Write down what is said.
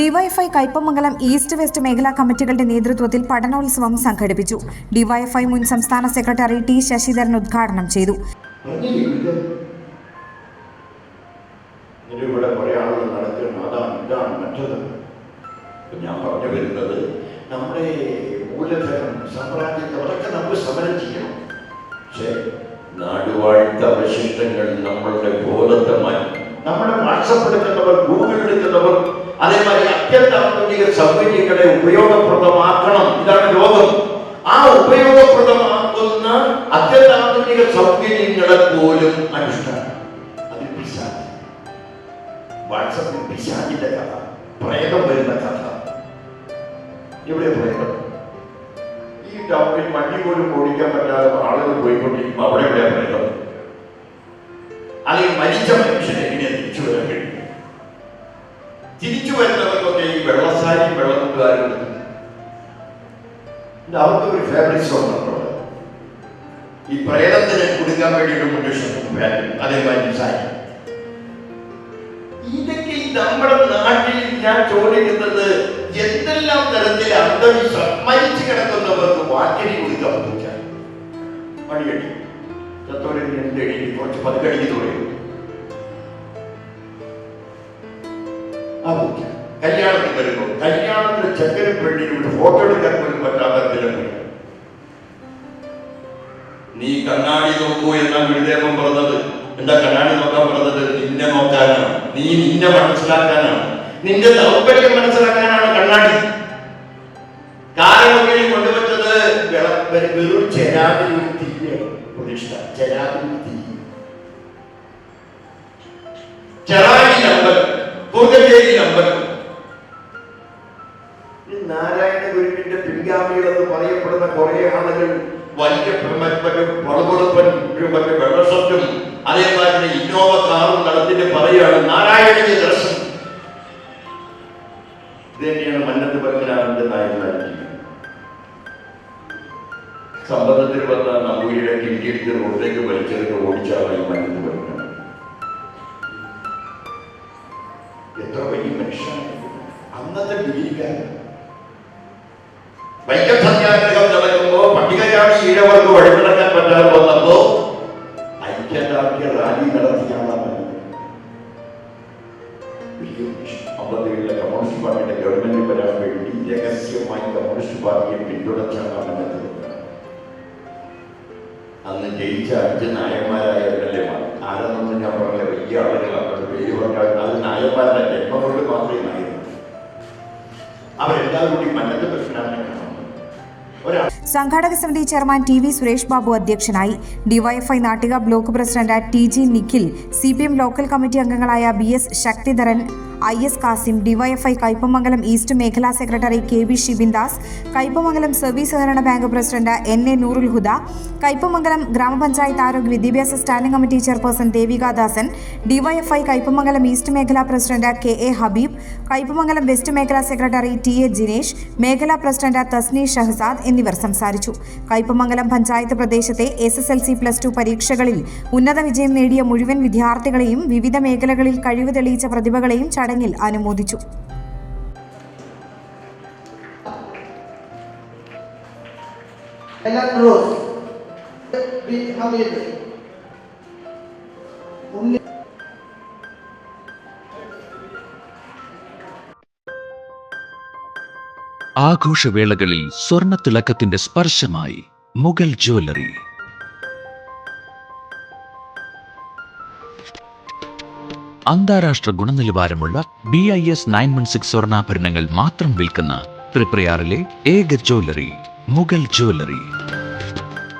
DYFI Kaipamangalam east west മേഖലാ കമ്മിറ്റികളുടെ നേതൃത്വത്തിൽ പഠനോത്സവം സംഘടിപ്പിച്ചു. ഡിവൈഎഫ്ഐ മുൻ സംസ്ഥാന സെക്രട്ടറി ടി ശശിധരൻ ഉദ്ഘാടനം ചെയ്തു. ഇവിടെ ഞാൻ നമ്മുടെ സമരം ചെയ്യണം. നമ്മളുടെ ബോധത്തെ മാറ്റി. നമ്മുടെ വാട്സപ്പ് എടുക്കുന്നവർ ഗൂഗിൾ എടുക്കുന്നവർ അതേമാതിരി അത്യന്താധുനിക സൗകര്യങ്ങളെ ഉപയോഗപ്രദമാക്കണം. ഇതാണ് ലോകം. ആ ഉപയോഗപ്രദമാക്കുന്ന അത്യന്താധുനിക സൗകര്യങ്ങളെ പോലും അനുഷ്ഠാനം. അതിൽ പിശാച്. വാട്സപ്പിൽ പിശാചിന്റെ കഥ പ്രേതം വരുന്ന കഥ. ഇവിടെ പ്രേതം? ഈ ടൗണിൽ വണ്ടി പോലും ഓടിക്കാൻ പറ്റാതെ ആളുകൾ പോയിക്കൊണ്ടിരിക്കുമ്പോൾ അവിടെ ഇവിടെ പ്രേതം? അല്ലെങ്കിൽ മരിച്ച വരുന്നവർക്കൊക്കെ ഈ വെള്ളസാരി വെള്ളക്കൂട്ടുകാരും അവർക്ക് ഒരു ഫേവറേറ്റ് സോങ് ഉണ്ട് ഈ പ്രേതത്തിന് കൊടുക്കാൻ വേണ്ടിയിട്ട് മുന്നേഷം അതേമാതിരി സാരി ഇതൊക്കെ നമ്മുടെ നാട്ടിൽ ഞാൻ ചോദിക്കുന്നത് എന്തെല്ലാം തരത്തിൽ അന്ധവിശ്വാസം മരിച്ചു കിടക്കുന്നവർക്ക് വാക്കിനി കൊടുക്കാൻ പറ്റില്ല? പണിയടി ചത്തോടെ എന്തടി കുറച്ച് പതുക്കടിക്ക് തുടങ്ങി ആ കല്യാണത്തിന് വരുമ്പോൾ കല്യാണത്തിന് ചെക്കനും പെണ്ണിനും ഒരു ഫോട്ടോ എടുക്കാൻ പോലും പറ്റാത്ത തിരക്ക്. നീ കണ്ണാടി നോക്കൂ എന്നാണ് ഗുരുദേവൻ പറഞ്ഞത്. എന്താ കണ്ണാടി നോക്കാൻ പറഞ്ഞത്? നിന്നെ നോക്കാനാണ്. നീ നിന്നെ മനസ്സിലാക്കാനാണ്. നിന്റെ ദൗർബല്യം മനസ്സിലാക്കാനാണ് കണ്ണാടി. കാലങ്ങളിൽ കൊണ്ടുവച്ചത് വെറും ചെരാതിൽ തീയാണ് പ്രതിഷ്ഠ. ചെരാതിൽ തീ ചെറായി നമ്പർ കുറുകഞ്ചേരി നമ്പർ വലിയ മറ്റു പളുപളുപ്പൻ മറ്റു വെള്ളഷർട്ടും അതേമാതിരി ഇന്നോവ കാറും നടത്തിട്ട് പറയാണ് നാരായണീയ ദർശനം. ഇത് തന്നെയാണ് മന്നത്ത് പത്മനാഭന്റെ നായകനായിരിക്കുന്നത്. സമ്പന്നത്തിൽ വന്ന നമ്പൂരിയുടെ കിണ്ടിയെടുത്ത് റോഡിലേക്ക് എത്ര വലിയ മനുഷ്യനാണ്. അന്നത്തെ ഡിഗ്രിക്കാരൻ അമ്പതുകളിലെ കമ്മ്യൂണിസ്റ്റ് പാർട്ടിയുടെ ഗവൺമെന്റ് വരാൻ വേണ്ടി രഹസ്യമായി കമ്മ്യൂണിസ്റ്റ് പാർട്ടിയെ പിന്തുണച്ചാണ് അമന്നത് അന്ന് ജയിച്ച അഞ്ച് നായന്മാരായ എം എൽ എമാർ. ആരെന്നൊന്നും ഞാൻ പറഞ്ഞ വലിയ ആളുകളാണ് പേര് പറഞ്ഞാൽ അത് നായന്മാരുടെ ജന്മം കൊണ്ട് മാത്രമേ നായിരുന്നു അവരെല്ലാവരും കൂടി മന്നത്ത് സംഘാടക സമിതി chairman T V Suresh Babu അധ്യക്ഷനായി DYFI Nattika block president T G Nikhil C P M local committee അംഗങ്ങളായ B S Sakthidharan I S Kasim DYFI Kaipamangalam east മേഖലാ secretary K V Shibindas Kaipamangalam service സഹകരണ bank president N A Noorul Huda Kaipamangalam ഗ്രാമപഞ്ചായത്ത് ആരോഗ്യ വിദ്യാഭ്യാസ standing committee chairperson Devikadasan DYFI Kaipamangalam east മേഖലാ president K A Habeeb Kaipamangalam west മേഖലാ secretary T A Jinesh മേഖലാ president Tasni Shahzad എന്നിവർ സംസാരിച്ചു. കയ്പമംഗലം പഞ്ചായത്ത് പ്രദേശത്തെ S S L C plus two പരീക്ഷകളിൽ ഉന്നത വിജയം നേടിയ മുഴുവൻ വിദ്യാർത്ഥികളെയും വിവിധ മേഖലകളിൽ കഴിവ് തെളിയിച്ച പ്രതിഭകളെയും ചടങ്ങിൽ അനുമോദിച്ചു. Bin ഹമീദ് ആഘോഷവേളകളിൽ തിളക്കത്തിന്റെ സ്പർശമായി മുഗൾ ജ്വല്ലറി. അന്താരാഷ്ട്ര ഗുണനിലവാരമുള്ള B I S nine one six സ്വർണാഭരണങ്ങൾ മാത്രം വിൽക്കുന്ന ത്രിപ്രയാറിലെ ഏക ജ്വല്ലറി മുഗൾ ജ്വല്ലറി.